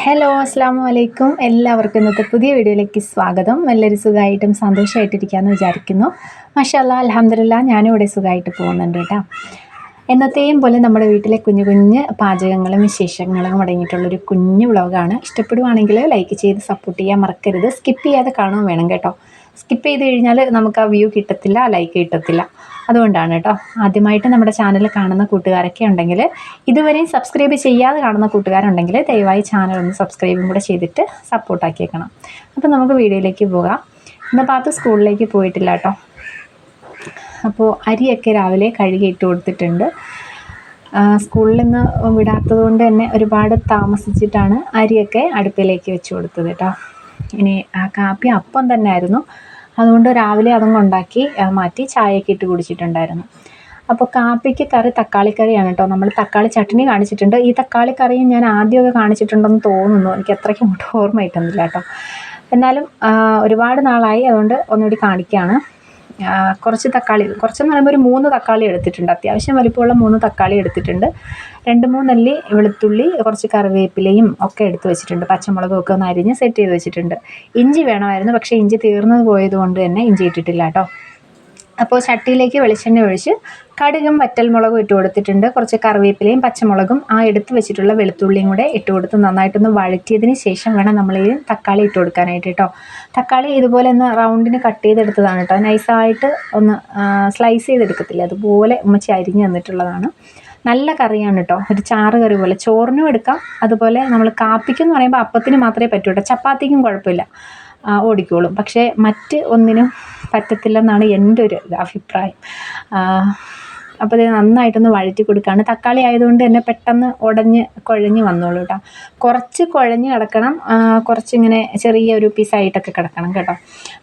Hello അസ്സാം വലൈക്കും എല്ലാവർക്കും ഇന്നത്തെ പുതിയ വീഡിയോയിലേക്ക് സ്വാഗതം. എല്ലാവരും സുഖമായിട്ടും സന്തോഷമായിട്ടിരിക്കാമെന്ന് വിചാരിക്കുന്നു. മഷാല്ല അലഹമില്ല ഞാനും ഇവിടെ സുഖമായിട്ട് പോകുന്നുണ്ട് കേട്ടോ. എന്നത്തെയും പോലെ നമ്മുടെ വീട്ടിലെ കുഞ്ഞു കുഞ്ഞ് പാചകങ്ങളും വിശേഷങ്ങളും അടങ്ങിയിട്ടുള്ളൊരു കുഞ്ഞു വ്ളോഗാണ്. ഇഷ്ടപ്പെടുവാണെങ്കിൽ ലൈക്ക് ചെയ്ത് സപ്പോർട്ട് ചെയ്യാൻ മറക്കരുത്. സ്കിപ്പ് ചെയ്യാതെ കാണുകയും വേണം കേട്ടോ. സ്കിപ്പ് ചെയ്ത് കഴിഞ്ഞാൽ നമുക്ക് ആ വ്യൂ കിട്ടത്തില്ല ലൈക്ക് കിട്ടത്തില്ല. അതുകൊണ്ടാണ് കേട്ടോ ആദ്യമായിട്ട് നമ്മുടെ ചാനൽ കാണുന്ന കൂട്ടുകാരൊക്കെ ഉണ്ടെങ്കിൽ ഇതുവരെയും സബ്സ്ക്രൈബ് ചെയ്യാതെ കാണുന്ന കൂട്ടുകാരുണ്ടെങ്കിൽ ദയവായി ചാനൽ ഒന്ന് സബ്സ്ക്രൈബും കൂടെ ചെയ്തിട്ട് സപ്പോർട്ടാക്കിയേക്കണം അപ്പോൾ നമുക്ക് വീഡിയോയിലേക്ക് പോകാം. ഇന്ന് പാത്ത് സ്കൂളിലേക്ക് പോയിട്ടില്ല കേട്ടോ അപ്പോൾ അരിയൊക്കെ രാവിലെ കഴുകി ഇട്ട് കൊടുത്തിട്ടുണ്ട്. സ്കൂളിൽ നിന്ന് വിടാത്തത് കൊണ്ട് തന്നെ ഒരുപാട് താമസിച്ചിട്ടാണ് അരിയൊക്കെ അടുപ്പിലേക്ക് വെച്ച് കൊടുത്തത് കേട്ടോ ഇനി ആ കാപ്പി അപ്പം തന്നെ ആയിരുന്നു. അതുകൊണ്ട് രാവിലെ അതും ഉണ്ടാക്കി മാറ്റി ചായയൊക്കെ ഇട്ട് കുടിച്ചിട്ടുണ്ടായിരുന്നു. അപ്പോൾ കാപ്പിക്ക് കറി തക്കാളിക്കറിയാണ് കേട്ടോ. നമ്മൾ തക്കാളി ചട്നി കാണിച്ചിട്ടുണ്ട്. ഈ തക്കാളി കറിയും ഞാൻ ആദ്യമൊക്കെ കാണിച്ചിട്ടുണ്ടെന്ന് തോന്നുന്നു. എനിക്ക് അത്രയ്ക്ക് ഓർമ്മ കിട്ടുന്നില്ല കേട്ടോ. എന്നാലും ഒരുപാട് നാളായി. അതുകൊണ്ട് ഒന്നുകൂടി കാണിക്കുകയാണ് കുറച്ച് തക്കാളി കുറച്ചെന്ന് പറയുമ്പോൾ ഒരു മൂന്ന് തക്കാളി എടുത്തിട്ടുണ്ട്. അത്യാവശ്യം വലിപ്പമുള്ള മൂന്ന് തക്കാളി എടുത്തിട്ടുണ്ട്. രണ്ട് മൂന്നല്ലി വെളുത്തുള്ളി കുറച്ച് കറിവേപ്പിലയും ഒക്കെ എടുത്ത് വെച്ചിട്ടുണ്ട്. പച്ചമുളകും ഒക്കെ ഒന്ന് അരിഞ്ഞ് സെറ്റ് ചെയ്ത് വെച്ചിട്ടുണ്ട്. ഇഞ്ചി വേണമായിരുന്നു പക്ഷേ ഇഞ്ചി തീർന്നു പോയത് കൊണ്ട് തന്നെ ഇഞ്ചി ഇട്ടിട്ടില്ല കേട്ടോ. അപ്പോൾ ചട്ടിയിലേക്ക് വെളിച്ചെണ്ണ ഒഴിച്ച് കടുകും വറ്റൽമുളകും ഇട്ട് കൊടുത്തിട്ടുണ്ട്. കുറച്ച് കറിവേപ്പിലയും പച്ചമുളകും ആ എടുത്ത് വെച്ചിട്ടുള്ള വെളുത്തുള്ളിയും കൂടെ ഇട്ട് കൊടുത്ത് നന്നായിട്ടൊന്ന് വഴറ്റിയതിന് ശേഷം വേണം നമ്മൾ ഈ തക്കാളി ഇട്ട് കൊടുക്കാനായിട്ട് കേട്ടോ. തക്കാളി ഇതുപോലെ ഒന്ന് റൗണ്ടിന് കട്ട് ചെയ്തെടുത്തതാണ് കേട്ടോ. നൈസായിട്ട് ഒന്ന് സ്ലൈസ് ചെയ്തെടുക്കത്തില്ല. അതുപോലെ ഉമ്മച്ചി അരിഞ്ഞ് തന്നിട്ടുള്ളതാണ്. നല്ല കറിയാണ് കേട്ടോ. ഒരു ചാറ് കറി പോലെ. ചോറിനും എടുക്കാം. അതുപോലെ നമ്മൾ കാപ്പിക്കെന്ന് പറയുമ്പോൾ അപ്പത്തിന് മാത്രമേ പറ്റൂ കേട്ടോ. ചപ്പാത്തിക്കും കുഴപ്പമില്ല. ഓടിക്കോളും. പക്ഷേ മറ്റ് ഒന്നിനും പറ്റത്തില്ലെന്നാണ് എന്റെ ഒരു അഭിപ്രായം. അപ്പോൾ ഇത് നന്നായിട്ടൊന്ന് വഴറ്റി കൊടുക്കുകയാണ് തക്കാളി ആയതുകൊണ്ട് തന്നെ പെട്ടെന്ന് ഉടഞ്ഞ് കുഴഞ്ഞ് വന്നോളൂ കേട്ടോ. കുറച്ച് കുഴഞ്ഞ് കിടക്കണം. കുറച്ചിങ്ങനെ ചെറിയ ചെറിയൊരു പീസായിട്ടൊക്കെ കിടക്കണം കേട്ടോ.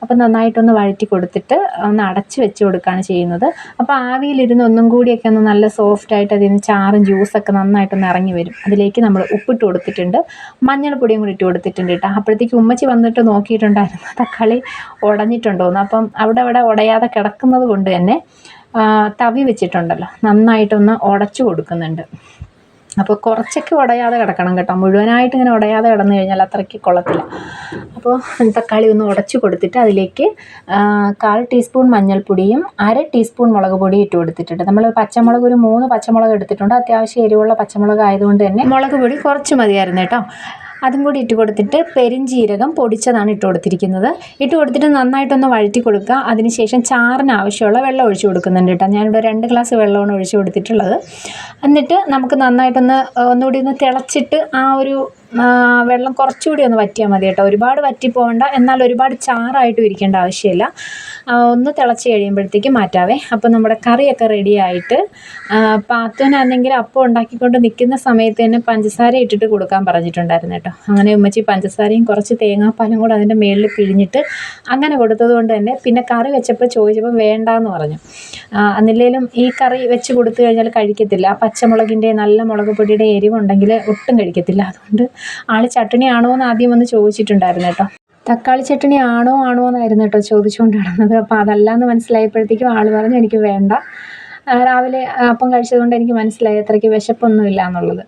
അപ്പോൾ നന്നായിട്ടൊന്ന് വഴറ്റി കൊടുത്തിട്ട് ഒന്ന് അടച്ച് വെച്ച് കൊടുക്കുകയാണ് ചെയ്യുന്നത്. അപ്പോൾ ആവിയിലിരുന്ന് ഒന്നും കൂടിയൊക്കെ ഒന്ന് നല്ല സോഫ്റ്റായിട്ട് അതിന് ചാറും ജ്യൂസൊക്കെ നന്നായിട്ടൊന്ന് ഇറങ്ങി വരും. അതിലേക്ക് നമ്മൾ ഉപ്പിട്ട് കൊടുത്തിട്ടുണ്ട്. മഞ്ഞൾപ്പൊടിയും കൂടി ഇട്ട് കൊടുത്തിട്ടുണ്ട് കേട്ടോ. അപ്പോഴത്തേക്ക് ഉമ്മച്ചി വന്നിട്ട് നോക്കിയിട്ടുണ്ടായിരുന്നു തക്കാളി ഉടഞ്ഞിട്ടുണ്ടോയെന്ന് അപ്പം അവിടെ അവിടെ ഉടയാതെ കിടക്കുന്നത് കൊണ്ട് തന്നെ തവി വെച്ചിട്ടുണ്ടല്ലോ. നന്നായിട്ടൊന്ന് ഉടച്ചു കൊടുക്കുന്നുണ്ട്. അപ്പോൾ കുറച്ചൊക്കെ ഉടയാതെ കിടക്കണം കേട്ടോ. മുഴുവനായിട്ട് ഇങ്ങനെ ഉടയാതെ കിടന്നു കഴിഞ്ഞാൽ അത്രയ്ക്ക് കൊള്ളത്തില്ല. അപ്പോൾ തക്കാളി ഒന്ന് ഉടച്ചു കൊടുത്തിട്ട് അതിലേക്ക് കാൽ ടീസ്പൂൺ മഞ്ഞൾപ്പൊടിയും അര ടീസ്പൂൺ മുളക് പൊടിയും ഇട്ട് കൊടുത്തിട്ടുണ്ട്. നമ്മൾ പച്ചമുളക് ഒരു മൂന്ന് പച്ചമുളക് എടുത്തിട്ടുണ്ട്. അത്യാവശ്യം എരിവുള്ള പച്ചമുളക് ആയതുകൊണ്ട് തന്നെ മുളക് പൊടി കുറച്ച് മതിയായിരുന്നു കേട്ടോ. അതും കൂടി ഇട്ട് കൊടുത്തിട്ട് പെരിഞ്ചീരകം പൊടിച്ചതാണ് ഇട്ട് കൊടുത്തിരിക്കുന്നത്. ഇട്ട് കൊടുത്തിട്ട് നന്നായിട്ടൊന്ന് വഴറ്റി കൊടുക്കുക. അതിനുശേഷം ചാറിന് ആവശ്യമുള്ള വെള്ളം ഒഴിച്ചു കൊടുക്കുന്നുണ്ട് കേട്ടോ. ഞാനിവിടെ രണ്ട് ഗ്ലാസ് വെള്ളമാണ് ഒഴിച്ചു കൊടുത്തിട്ടുള്ളത്. എന്നിട്ട് നമുക്ക് നന്നായിട്ടൊന്ന് ഒന്നുകൂടി ഒന്ന് തിളച്ചിട്ട് ആ ഒരു വെള്ളം കുറച്ചുകൂടി ഒന്ന് വറ്റിയാൽ മതി കേട്ടോ. ഒരുപാട് വറ്റി പോകണ്ട എന്നാൽ ഒരുപാട് ചാറായിട്ടും ഇരിക്കേണ്ട ആവശ്യമില്ല. ഒന്ന് തിളച്ച് കഴിയുമ്പോഴത്തേക്ക് മാറ്റാവേ. അപ്പോൾ നമ്മുടെ കറിയൊക്കെ റെഡിയായിട്ട് പാത്തുവിനാണെങ്കിൽ അപ്പം ഉണ്ടാക്കിക്കൊണ്ട് നിൽക്കുന്ന സമയത്ത് തന്നെ പഞ്ചസാര ഇട്ടിട്ട് കൊടുക്കാൻ പറഞ്ഞിട്ടുണ്ടായിരുന്നു കേട്ടോ. അങ്ങനെ ഉമ്മച്ചി പഞ്ചസാരയും കുറച്ച് തേങ്ങാപ്പാലും കൂടെ അതിന്റെ മേളിൽ പിഴിഞ്ഞിട്ട് അങ്ങനെ കൊടുത്തത് കൊണ്ട് തന്നെ പിന്നെ കറി വെച്ചപ്പോൾ ചോദിച്ചപ്പോൾ വേണ്ടാന്ന് പറഞ്ഞു. എന്നില്ലേലും ഈ കറി വെച്ച് കൊടുത്തു കഴിഞ്ഞാൽ കഴിക്കത്തില്ല. പച്ചമുളകിന്റെ നല്ല മുളക് പൊടിയുടെ എരിവുണ്ടെങ്കിൽ ഒട്ടും കഴിക്കത്തില്ല. അതുകൊണ്ട് ആൾ ആണോ എന്ന് ആദ്യം വന്ന് ചോദിച്ചിട്ടുണ്ടായിരുന്നു കേട്ടോ. തക്കാളി ചട്ടണി ആണോ ആണോ എന്നായിരുന്നു കേട്ടോ ചോദിച്ചുകൊണ്ട് നടന്നത്. അപ്പോൾ അതല്ലാന്ന് മനസ്സിലായപ്പോഴത്തേക്കും ആൾ പറഞ്ഞു എനിക്ക് വേണ്ട. രാവിലെ അപ്പം കഴിച്ചതുകൊണ്ട് എനിക്ക് മനസ്സിലായി. അത്രയ്ക്ക് വിശപ്പൊന്നുമില്ല എന്നുള്ളത്.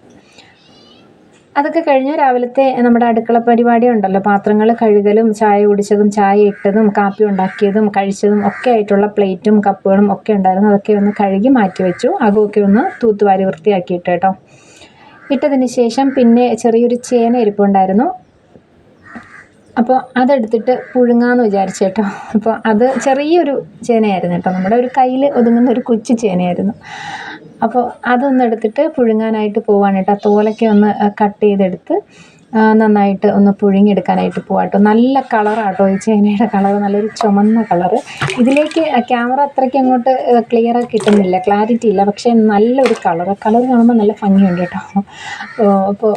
അതൊക്കെ കഴിഞ്ഞ് രാവിലത്തെ നമ്മുടെ അടുക്കള പരിപാടി ഉണ്ടല്ലോ. പാത്രങ്ങൾ കഴുകലും ചായ കുടിച്ചതും ചായ ഇട്ടതും കാപ്പി ഉണ്ടാക്കിയതും കഴിച്ചതും ഒക്കെ ആയിട്ടുള്ള പ്ലേറ്റും കപ്പുകളും ഒക്കെ ഉണ്ടായിരുന്നു. അതൊക്കെ ഒന്ന് കഴുകി മാറ്റി വെച്ചു. അകമൊക്കെ ഒന്ന് തൂത്തുവാരി വൃത്തിയാക്കിയിട്ട് കേട്ടോ. ഇട്ടതിന് ശേഷം പിന്നെ ചെറിയൊരു ചേന ഇരിപ്പുണ്ടായിരുന്നു. അപ്പോൾ അതെടുത്തിട്ട് പുഴുങ്ങാമെന്ന് വിചാരിച്ചു കേട്ടോ. അപ്പോൾ അത് ചെറിയൊരു ചേനയായിരുന്നു കേട്ടോ. നമ്മുടെ ഒരു കയ്യിൽ ഒതുങ്ങുന്ന ഒരു കൊച്ചു ചേനയായിരുന്നു. അപ്പോൾ അതൊന്നെടുത്തിട്ട് പുഴുങ്ങാനായിട്ട് പോവാണ് കേട്ടോ. തോലൊക്കെ ഒന്ന് കട്ട് ചെയ്തെടുത്ത് നന്നായിട്ട് ഒന്ന് പുഴുങ്ങിയെടുക്കാനായിട്ട് പോവാട്ടോ നല്ല കളറാട്ടോ ഈ ചേനയുടെ കളർ നല്ലൊരു ചുമന്ന കളറ്. ഇതിലേക്ക് ക്യാമറ അത്രയ്ക്ക് അങ്ങോട്ട് ക്ലിയർ കിട്ടുന്നില്ല. ക്ലാരിറ്റി ഇല്ല. പക്ഷേ നല്ലൊരു കളർ കളർ കാണുമ്പോൾ നല്ല ഭംഗിയുണ്ട് കേട്ടോ അപ്പോൾ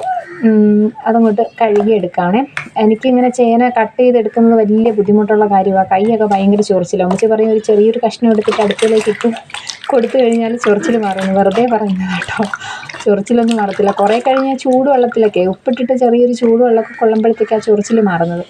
അതങ്ങോട്ട് കഴുകിയെടുക്കുകയാണേ എനിക്കിങ്ങനെ ചേന കട്ട് ചെയ്തെടുക്കുന്നത് വലിയ ബുദ്ധിമുട്ടുള്ള കാര്യമാണ് കൈയൊക്കെ ഭയങ്കര ചൊറിച്ചിലാണ് ഉമ്മച്ചി പറയും ഒരു ചെറിയൊരു കഷ്ണം എടുത്തിട്ട് അടുപ്പിലേക്ക് ഇട്ട്. കൊടുത്തു കഴിഞ്ഞാൽ ചൊറിച്ചിൽ മാറുന്നു വെറുതെ പറയുന്നത് കേട്ടോ. ചൊറിച്ചിലൊന്നും മാറത്തില്ല. കുറേ കഴിഞ്ഞാൽ ചൂടുവെള്ളത്തിലൊക്കെ ഉപ്പിട്ടിട്ട് ചെറിയൊരു ചൂടുവെള്ളമൊക്കെ കൊള്ളുമ്പോഴത്തേക്കാണ് ചൊറിച്ചിൽ മാറുന്നത്.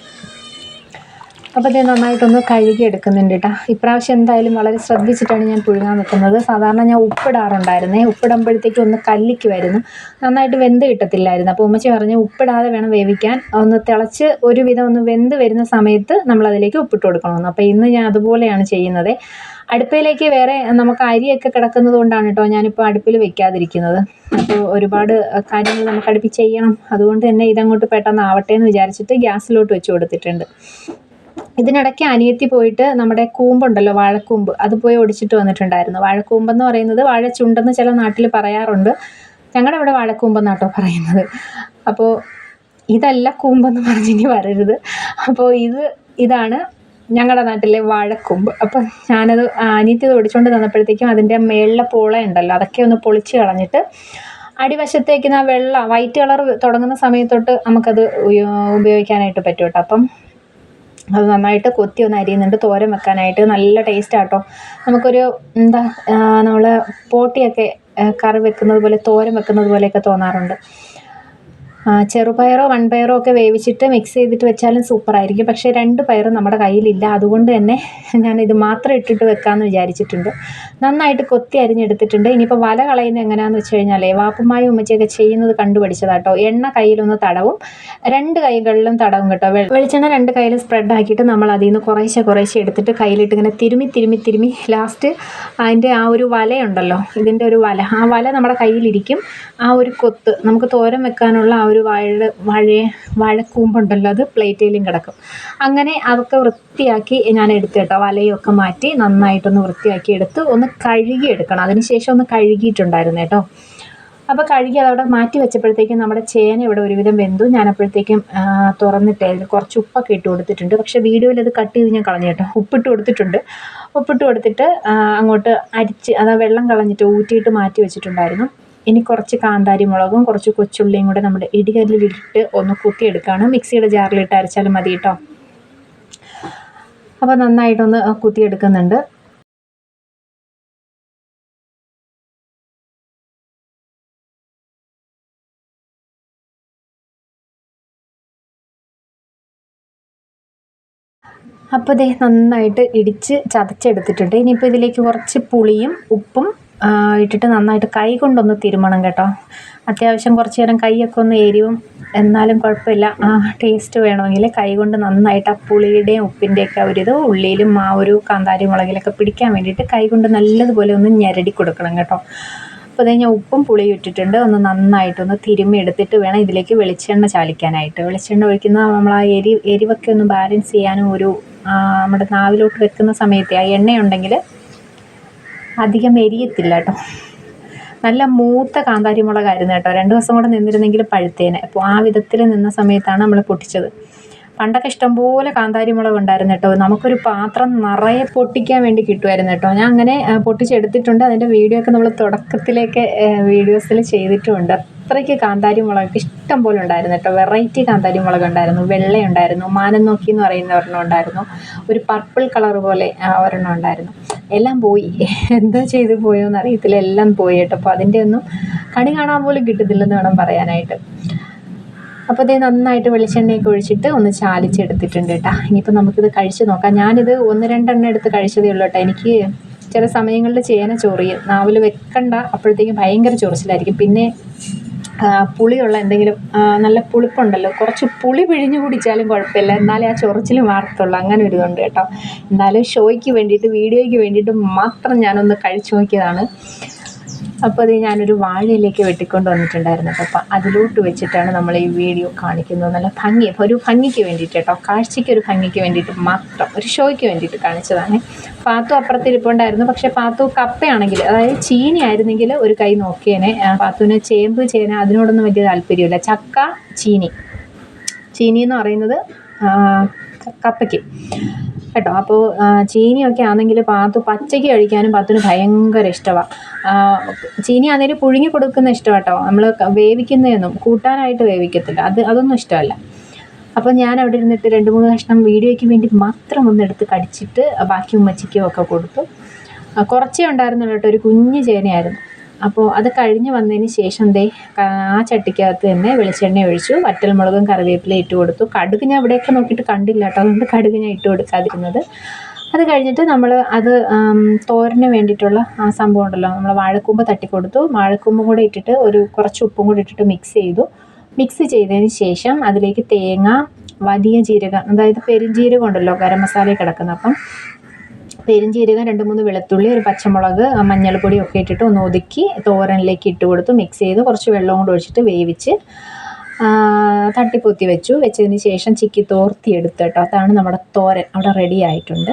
അപ്പോൾ ഇത് നന്നായിട്ടൊന്ന് കഴുകി എടുക്കുന്നുണ്ട് കേട്ടോ ഇപ്രാവശ്യം എന്തായാലും വളരെ ശ്രദ്ധിച്ചിട്ടാണ് ഞാൻ പുഴുങ്ങാൻ വെക്കുന്നത് സാധാരണ ഞാൻ ഉപ്പിടാറുണ്ടായിരുന്നേ. ഉപ്പിടുമ്പോഴത്തേക്കും ഒന്ന് കല്ലിക്ക് വരുന്നു. നന്നായിട്ട് വെന്ത് കിട്ടത്തില്ലായിരുന്നു. അപ്പോൾ ഉമ്മച്ചി പറഞ്ഞു ഉപ്പിടാതെ വേണം വേവിക്കാൻ. ഒന്ന് തിളച്ച് ഒരുവിധം ഒന്ന് വെന്ത് വരുന്ന സമയത്ത് നമ്മൾ അതിലേക്ക് ഉപ്പിട്ട് കൊടുക്കണമെന്ന്. അപ്പോൾ ഇന്ന് ഞാൻ അതുപോലെയാണ് ചെയ്യുന്നത്. അടുപ്പിലേക്ക് വേറെ നമുക്ക് അരിയൊക്കെ കിടക്കുന്നത് കൊണ്ടാണ് കേട്ടോ ഞാനിപ്പോൾ അടുപ്പിൽ വെക്കാതിരിക്കുന്നത്. അപ്പോൾ ഒരുപാട് കാര്യങ്ങൾ നമുക്ക് അടുപ്പിൽ ചെയ്യണം. അതുകൊണ്ട് തന്നെ ഇതങ്ങോട്ട് പെട്ടെന്ന് ആവട്ടെ എന്ന് വിചാരിച്ചിട്ട് ഗ്യാസിലോട്ട് വെച്ച് കൊടുത്തിട്ടുണ്ട്. ഇതിനിടയ്ക്ക് അനിയത്തി പോയിട്ട് നമ്മുടെ കൂമ്പുണ്ടല്ലോ വാഴക്കൂമ്പ്. അത് പോയി ഒടിച്ചിട്ട് വന്നിട്ടുണ്ടായിരുന്നു. വാഴക്കൂമ്പെന്ന് പറയുന്നത് വാഴച്ചുണ്ടെന്ന് ചില നാട്ടിൽ പറയാറുണ്ട്. ഞങ്ങളുടെ ഇവിടെ വാഴക്കൂമ്പെന്നാട്ടോ പറയുന്നത്. അപ്പോൾ ഇതല്ല കൂമ്പെന്ന് പറഞ്ഞിനി വരരുത്. അപ്പോൾ ഇത് ഇതാണ് ഞങ്ങളുടെ നാട്ടിലെ വാഴക്കൂമ്പ്. അപ്പോൾ ഞാനത് അനിയത്തി ഇത് ഒടിച്ചുകൊണ്ട് തന്നപ്പോഴത്തേക്കും അതിന്റെ മേളിലെ പോള ഉണ്ടല്ലോ അതൊക്കെ ഒന്ന് പൊളിച്ച് കളഞ്ഞിട്ട് അടിവശത്തേക്ക് ആ വെള്ള വൈറ്റ് കളർ തുടങ്ങുന്ന സമയത്തൊട്ട് നമുക്കത് ഉപയോഗിക്കാനായിട്ട് പറ്റും കേട്ടോ അപ്പം അത് നന്നായിട്ട് കൊത്തി ഒന്ന് അരിയുന്നുണ്ട്. തോരൻ വെക്കാനായിട്ട് നല്ല ടേസ്റ്റ് ആട്ടോ. നമുക്കൊരു എന്താ നമ്മൾ പോട്ടിയൊക്കെ കറി വെക്കുന്നത് പോലെ തോരൻ വെക്കുന്നത് പോലെയൊക്കെ തോന്നാറുണ്ട്. ചെറുപയറോ വൻപയറോ ഒക്കെ വേവിച്ചിട്ട് മിക്സ് ചെയ്തിട്ട് വെച്ചാലും സൂപ്പറായിരിക്കും പക്ഷേ രണ്ട് പയറും നമ്മുടെ കയ്യിലില്ല. അതുകൊണ്ട് തന്നെ ഞാൻ ഇത് മാത്രം ഇട്ടിട്ട് വെക്കാമെന്ന് വിചാരിച്ചിട്ടുണ്ട്. നന്നായിട്ട് കൊത്തി അരിഞ്ഞെടുത്തിട്ടുണ്ട്. ഇനിയിപ്പോൾ വല കളയുന്നത് എങ്ങനെയാണെന്ന് വെച്ച് കഴിഞ്ഞാൽ വാപ്പുമായും ഉമ്മച്ചയൊക്കെ ചെയ്യുന്നത് കണ്ടുപിടിച്ചതാട്ടോ എണ്ണ കയ്യിലൊന്ന് തടവും. രണ്ട് കൈകളിലും തടവും കേട്ടോ. വെളിച്ചെണ്ണ രണ്ട് കയ്യിൽ സ്പ്രെഡ് ആക്കിയിട്ട് നമ്മൾ അതിൽ നിന്ന് കുറേശ്ശെ കുറേശ്ശെ എടുത്തിട്ട് കയ്യിലിട്ട് ഇങ്ങനെ തിരുമി തിരുമി തിരുമി ലാസ്റ്റ് അതിന്റെ ആ ഒരു വലയുണ്ടല്ലോ ഇതിന്റെ ഒരു വല. ആ വല നമ്മുടെ കയ്യിലിരിക്കും. ആ ഒരു കൊത്ത് നമുക്ക് തോരൻ വെക്കാനുള്ള ആ ഒരു വാഴ വാഴ വാഴക്കൂമ്പുണ്ടല്ലോ അത് പ്ലേറ്റിലും കിടക്കും. അങ്ങനെ അതൊക്കെ വൃത്തിയാക്കി ഞാൻ എടുത്തു കേട്ടോ. വലയൊക്കെ മാറ്റി നന്നായിട്ടൊന്ന് വൃത്തിയാക്കി എടുത്ത് ഒന്ന് കഴുകി എടുക്കണം. അതിനുശേഷം ഒന്ന് കഴുകിയിട്ടുണ്ടായിരുന്നു കേട്ടോ. അപ്പോൾ കഴുകി അതവിടെ മാറ്റി വെച്ചപ്പോഴത്തേക്കും നമ്മുടെ ചേന ഇവിടെ ഒരുവിധം വെന്തു. ഞാൻ അപ്പോഴത്തേക്കും തുറന്നിട്ട് അതിൽ കുറച്ച് ഉപ്പൊക്കെ ഇട്ട് കൊടുത്തിട്ടുണ്ട്. പക്ഷേ വീഡിയോയിൽ അത് കട്ട് ചെയ്ത് ഞാൻ കളഞ്ഞു കേട്ടോ. ഉപ്പിട്ട് കൊടുത്തിട്ടുണ്ട്. ഉപ്പിട്ട് കൊടുത്തിട്ട് അങ്ങോട്ട് അരിച്ച് അതാ വെള്ളം കളഞ്ഞിട്ട് ഊറ്റിയിട്ട് മാറ്റി വെച്ചിട്ടുണ്ടായിരുന്നു. ഇനി കുറച്ച് കാന്താരി മുളകും കുറച്ച് കൊച്ചുള്ളിയും കൂടെ നമ്മുടെ ഇടികല്ലിലിട്ട് ഒന്ന് കുത്തിയെടുക്കുകയാണ് മിക്സിയുടെ ജാറിലിട്ട് അരച്ചാലും മതി കേട്ടോ. അപ്പോൾ നന്നായിട്ടൊന്ന് കുത്തിയെടുക്കുന്നുണ്ട്. അപ്പോൾ ദേ നന്നായിട്ട് ഇടിച്ച് ചതച്ചെടുത്തിട്ടുണ്ട്. ഇനിയിപ്പോൾ ഇതിലേക്ക് കുറച്ച് പുളിയും ഉപ്പും ഇട്ടിട്ട് നന്നായിട്ട് കൈ കൊണ്ടൊന്ന് തിരുമണം കേട്ടോ. അത്യാവശ്യം കുറച്ച് നേരം കൈയൊക്കെ ഒന്ന് എരിവും എന്നാലും കുഴപ്പമില്ല. ആ ടേസ്റ്റ് വേണമെങ്കിൽ കൈ കൊണ്ട് നന്നായിട്ട് ആ പുളിയുടെയും ഉപ്പിന്റെയൊക്കെ ഒരു ഇത് ഉള്ളിയിലും ആ ഒരു കാന്താരി മുളകിലൊക്കെ പിടിക്കാൻ വേണ്ടിയിട്ട് കൈ കൊണ്ട് നല്ലതുപോലെ ഒന്ന് ഞെരടി കൊടുക്കണം കേട്ടോ. അപ്പോൾ ഞാൻ ഉപ്പും പുളിയും ഇട്ടിട്ടുണ്ട്. ഒന്ന് നന്നായിട്ടൊന്ന് തിരുമ്മി എടുത്തിട്ട് വേണം ഇതിലേക്ക് വെളിച്ചെണ്ണ ചാലിക്കാനായിട്ട്. വെളിച്ചെണ്ണ ഒഴിക്കുന്ന നമ്മൾ ആ എരി എരിവൊക്കെ ഒന്ന് ബാലൻസ് ചെയ്യാനും ഒരു നമ്മുടെ നാവിലോട്ട് വെക്കുന്ന സമയത്ത് ആ എണ്ണയുണ്ടെങ്കിൽ അധികം എരിയത്തില്ല കേട്ടോ. നല്ല മൂത്ത കാന്താരി മുളകായിരുന്നു കേട്ടോ. രണ്ട് ദിവസം കൂടെ നിന്നിരുന്നെങ്കിൽ പഴുത്തേനെ. അപ്പോൾ ആ വിധത്തിൽ നിന്ന സമയത്താണ് നമ്മൾ പൊട്ടിച്ചത്. പണ്ടൊക്കെ ഇഷ്ടംപോലെ കാന്താരി മുളക് ഉണ്ടായിരുന്നു കേട്ടോ. നമുക്കൊരു പാത്രം നിറയെ പൊട്ടിക്കാൻ വേണ്ടി കിട്ടുമായിരുന്നു കേട്ടോ. ഞാൻ അങ്ങനെ പൊട്ടിച്ചെടുത്തിട്ടുണ്ട്. അതിന്റെ വീഡിയോ ഒക്കെ നമ്മൾ തുടക്കത്തിലേക്ക് വീഡിയോസിൽ ചെയ്തിട്ടുമുണ്ട്. അത്രയ്ക്ക് കാന്താരി മുളക് ഇഷ്ടം പോലെ ഉണ്ടായിരുന്നു കേട്ടോ. വെറൈറ്റി കാന്താരി മുളക് ഉണ്ടായിരുന്നു വെള്ളയുണ്ടായിരുന്നു മാനം നോക്കി എന്ന് പറയുന്ന ഒരെണ്ണം ഉണ്ടായിരുന്നു ഒരു പർപ്പിൾ കളർ പോലെ ഒരെണ്ണം ഉണ്ടായിരുന്നു. എല്ലാം പോയി. എന്താ ചെയ്ത് പോയോന്ന് അറിയത്തില്ല എല്ലാം പോയി കേട്ടോ. അപ്പോൾ അതിന്റെ ഒന്നും കണി കാണാൻ പോലും കിട്ടത്തില്ലെന്ന് വേണം പറയാനായിട്ട്. അപ്പോൾ അതേ നന്നായിട്ട് വെളിച്ചെണ്ണയൊക്കെ ഒഴിച്ചിട്ട് ഒന്ന് ചാലിച്ചെടുത്തിട്ടുണ്ട് കേട്ടോ. ഇനിയിപ്പോൾ നമുക്കിത് കഴിച്ച് നോക്കാം. ഞാനിത് ഒന്ന് രണ്ടെണ്ണം എടുത്ത് കഴിച്ചതേ ഉള്ളൂ കേട്ടോ. എനിക്ക് ചില സമയങ്ങളിൽ ചേന ചൊറിയും നാവിൽ വെക്കണ്ട അപ്പോഴത്തേക്കും ഭയങ്കര ചൊറിച്ചിലായിരിക്കും. പിന്നെ പുളിയുള്ള എന്തെങ്കിലും നല്ല പുളിപ്പുണ്ടല്ലോ. കുറച്ച് പുളി പിഴിഞ്ഞ് കുടിച്ചാലും കുഴപ്പമില്ല. എന്നാലേ ആ ചൊറിച്ചിൽ മാറത്തുള്ളൂ. അങ്ങനെ ഒരു ഇതുണ്ട് കേട്ടോ. എന്നാലും ഷോയ്ക്ക് വേണ്ടിയിട്ട് വീഡിയോയ്ക്ക് വേണ്ടിയിട്ട് മാത്രം ഞാനൊന്ന് കഴിച്ചു നോക്കിയതാണ്. അപ്പോൾ അത് ഞാനൊരു വാഴയിലേക്ക് വെട്ടിക്കൊണ്ട് വന്നിട്ടുണ്ടായിരുന്നു. അപ്പം അതിലോട്ട് വെച്ചിട്ടാണ് നമ്മൾ ഈ വീഡിയോ കാണിക്കുന്നത്. നല്ല ഭംഗി. ഒരു ഭംഗിക്ക് വേണ്ടിയിട്ട് കേട്ടോ. കാഴ്ചയ്ക്ക് ഒരു ഭംഗിക്ക് വേണ്ടിയിട്ട് മാത്രം ഒരു ഷോയ്ക്ക് വേണ്ടിയിട്ട് കാണിച്ചതാണ്. പാത്തു അപ്പുറത്തിരിപ്പുണ്ടായിരുന്നു. പക്ഷേ പാത്തു കപ്പയാണെങ്കിൽ അതായത് ചീനി ആയിരുന്നെങ്കിൽ ഒരു കൈ നോക്കിയേനെ. പാത്തുവിന് ചേമ്പ് ചേന അതിനോടൊന്നും വലിയ താല്പര്യമില്ല. ചക്ക ചീനി. ചീനി എന്ന് പറയുന്നത് കപ്പയ്ക്ക്. കേട്ടോ. അപ്പോൾ ചീനിയൊക്കെ ആണെങ്കിൽ പാത്തു പച്ചയ്ക്ക് കഴിക്കാനും പാത്തുന് ഭയങ്കര ഇഷ്ടമാണ് ചീനി ആണെങ്കിൽ പുഴുങ്ങി കൊടുക്കുന്ന ഇഷ്ടം കേട്ടോ നമ്മൾ വേവിക്കുന്നതൊന്നും കൂട്ടാനായിട്ട് വേവിക്കത്തില്ല. അത് അതൊന്നും ഇഷ്ടമല്ല. അപ്പോൾ ഞാൻ അവിടെ ഇരുന്നിട്ട് രണ്ട് മൂന്ന് കഷ്ണം വീഡിയോയ്ക്ക് വേണ്ടി മാത്രം ഒന്ന് എടുത്ത് കടിച്ചിട്ട് ബാക്കി ഉമ്മച്ചിക്കും ഒക്കെ കൊടുത്തു. കുറച്ചേ ഉണ്ടായിരുന്നുള്ളൂ കേട്ടോ. ഒരു കുഞ്ഞ് ചേനയായിരുന്നു. അപ്പോൾ അത് കഴിഞ്ഞ് വന്നതിന് ശേഷം ദേ ആ ചട്ടിക്കകത്ത് തന്നെ വെളിച്ചെണ്ണ ഒഴിച്ചു വറ്റൽമുളകും കറിവേപ്പില ഇട്ട് കൊടുത്തു. കടുക് ഞാൻ ഇവിടെയൊക്കെ നോക്കിയിട്ട് കണ്ടില്ല കേട്ടോ അതുകൊണ്ട് കടുക് ഞാൻ ഇട്ട് കൊടുക്കാതിരുന്നത്. അത് കഴിഞ്ഞിട്ട് നമ്മൾ അത് തോരന് വേണ്ടിയിട്ടുള്ള ആ സംഭവം ഉണ്ടല്ലോ നമ്മൾ വാഴക്കൂമ്പ് തട്ടിക്കൊടുത്തു വാഴക്കൂമ്പും കൂടെ ഇട്ടിട്ട് ഒരു കുറച്ച് ഉപ്പും കൂടി ഇട്ടിട്ട് മിക്സ് ചെയ്തു. മിക്സ് ചെയ്തതിന് ശേഷം അതിലേക്ക് തേങ്ങ വലിയ ജീരകം അതായത് പെരുംജീരകം ഉണ്ടല്ലോ ഗരം മസാല കിടക്കുന്ന അപ്പം പെരുംജീരകം രണ്ട് മൂന്ന് വെളുത്തുള്ളി ഒരു പച്ചമുളക് മഞ്ഞൾപ്പൊടി ഒക്കെ ഇട്ടിട്ട് ഒന്ന് ഒതുക്കി തോരനിലേക്ക് ഇട്ട് കൊടുത്ത് മിക്സ് ചെയ്ത് കുറച്ച് വെള്ളം കൂടെ ഒഴിച്ചിട്ട് വേവിച്ച് തട്ടിപ്പൊത്തി വെച്ചു. വെച്ചതിന് ശേഷം ചിക്കി തോർത്തി എടുത്ത് കേട്ടോ അതാണ് നമ്മുടെ തോരൻ. അവിടെ റെഡി ആയിട്ടുണ്ട്.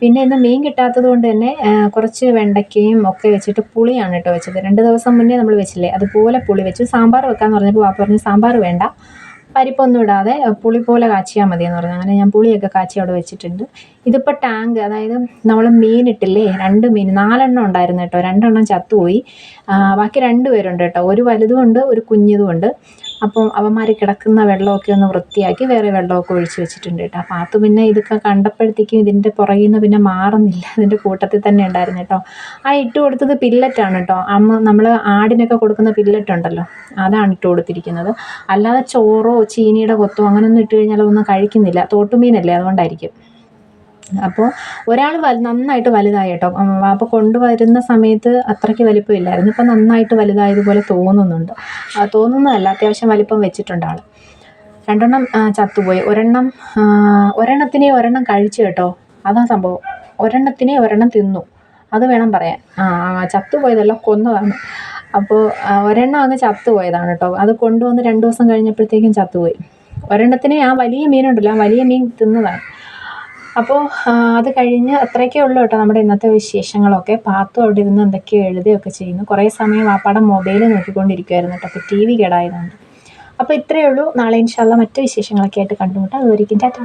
പിന്നെ ഇന്ന് മീൻ കിട്ടാത്തത് കൊണ്ട് തന്നെ കുറച്ച് വെണ്ടയ്ക്കയും ഒക്കെ വെച്ചിട്ട് പുളിയാണ് കേട്ടോ വെച്ചത്. രണ്ട് ദിവസം മുന്നേ നമ്മൾ വെച്ചില്ലേ അതുപോലെ പുളി വെച്ചു. സാമ്പാർ വെക്കാമെന്ന് പറഞ്ഞപ്പോൾ വാപ്പ പറഞ്ഞു സാമ്പാർ വേണ്ട. പരിപ്പൊന്നും ഇടാതെ പുളി പോലെ കാച്ചിയാൽ മതി എന്ന് പറഞ്ഞു. അങ്ങനെ ഞാൻ പുളിയൊക്കെ കാച്ചി അവിടെ വെച്ചിട്ടുണ്ട്. ഇതിപ്പോൾ ടാങ്ക് അതായത് നമ്മൾ മീൻ ഇട്ടില്ലേ രണ്ട് മീൻ നാലെണ്ണം ഉണ്ടായിരുന്നു കേട്ടോ. രണ്ടെണ്ണം ചത്തുപോയി. ബാക്കി രണ്ട് പേരുണ്ട് കേട്ടോ. ഒരു വലുതും ഉണ്ട് ഒരു കുഞ്ഞതും ഉണ്ട്. അപ്പം അവന്മാർ കിടക്കുന്ന വെള്ളമൊക്കെ ഒന്ന് വൃത്തിയാക്കി വേറെ വെള്ളമൊക്കെ ഒഴിച്ച് വെച്ചിട്ടുണ്ട് കേട്ടോ. അത് പിന്നെ ഇതൊക്കെ കണ്ടപ്പോഴത്തേക്കും ഇതിന്റെ പുറകിൽ നിന്ന് പിന്നെ മാറുന്നില്ല. ഇതിന്റെ കൂട്ടത്തിൽ തന്നെ ഉണ്ടായിരുന്നു കേട്ടോ. ആ ഇട്ട് കൊടുത്തത് പില്ലറ്റാണ് കേട്ടോ. അമ്മ നമ്മൾ ആടിനൊക്കെ കൊടുക്കുന്ന പില്ലറ്റ് ഉണ്ടല്ലോ. അതാണ് ഇട്ട് കൊടുത്തിരിക്കുന്നത്. അല്ലാതെ ചോറോ ചീനിയുടെ കൊത്തോ അങ്ങനെയൊന്നും ഇട്ട് കഴിഞ്ഞാൽ ഒന്നും കഴിക്കുന്നില്ല. തോട്ടുമീനല്ലേ അതുകൊണ്ടായിരിക്കും. അപ്പോൾ ഒരാൾ വലു നന്നായിട്ട് വലുതായി കേട്ടോ അപ്പോൾ കൊണ്ടുവരുന്ന സമയത്ത് അത്രയ്ക്ക് വലിപ്പമില്ലായിരുന്നു. ഇപ്പം നന്നായിട്ട് വലുതായതുപോലെ തോന്നുന്നുണ്ട്. തോന്നുന്നതല്ല അത്യാവശ്യം വലിപ്പം വെച്ചിട്ടുണ്ട് ആൾ രണ്ടെണ്ണം ചത്തുപോയി. ഒരെണ്ണം ഒരെണ്ണത്തിനെ ഒരെണ്ണം കഴിച്ചു കേട്ടോ. അതാ സംഭവം. ഒരെണ്ണത്തിനെ ഒരെണ്ണം തിന്നു. അത് വേണം പറയാൻ. ചത്തുപോയതല്ല കൊന്നതാണ്. അപ്പോൾ ഒരെണ്ണം അങ്ങ് ചത്തുപോയതാണ് കേട്ടോ. അത് കൊണ്ടുവന്ന് രണ്ട് ദിവസം കഴിഞ്ഞപ്പോഴത്തേക്കും ചത്തുപോയി. ഒരെണ്ണത്തിനെ ആ വലിയ മീനുണ്ടല്ലോ ആ വലിയ മീൻ തിന്നതാണ്. അപ്പോൾ അത് കഴിഞ്ഞ് അത്രയൊക്കെ ഉള്ളൂ കേട്ടോ നമ്മുടെ ഇന്നത്തെ വിശേഷങ്ങളൊക്കെ. പാത്തു അവിടെ ഇരുന്ന് എന്തൊക്കെയോ എഴുതുകയൊക്കെ ചെയ്യുന്നു. കുറേ സമയം വാപ്പാടെ മൊബൈൽ നോക്കിക്കൊണ്ടിരിക്കുമായിരുന്നു കേട്ടോ. അപ്പോൾ ടി വി കേടായതുകൊണ്ട്. അപ്പോൾ ഇത്രയേ ഉള്ളൂ. നാളെ ഇൻഷാല്ല മറ്റു വിശേഷങ്ങളൊക്കെ ആയിട്ട് കണ്ടുമുട്ടാം. അതുവരേക്കും ടാറ്റ.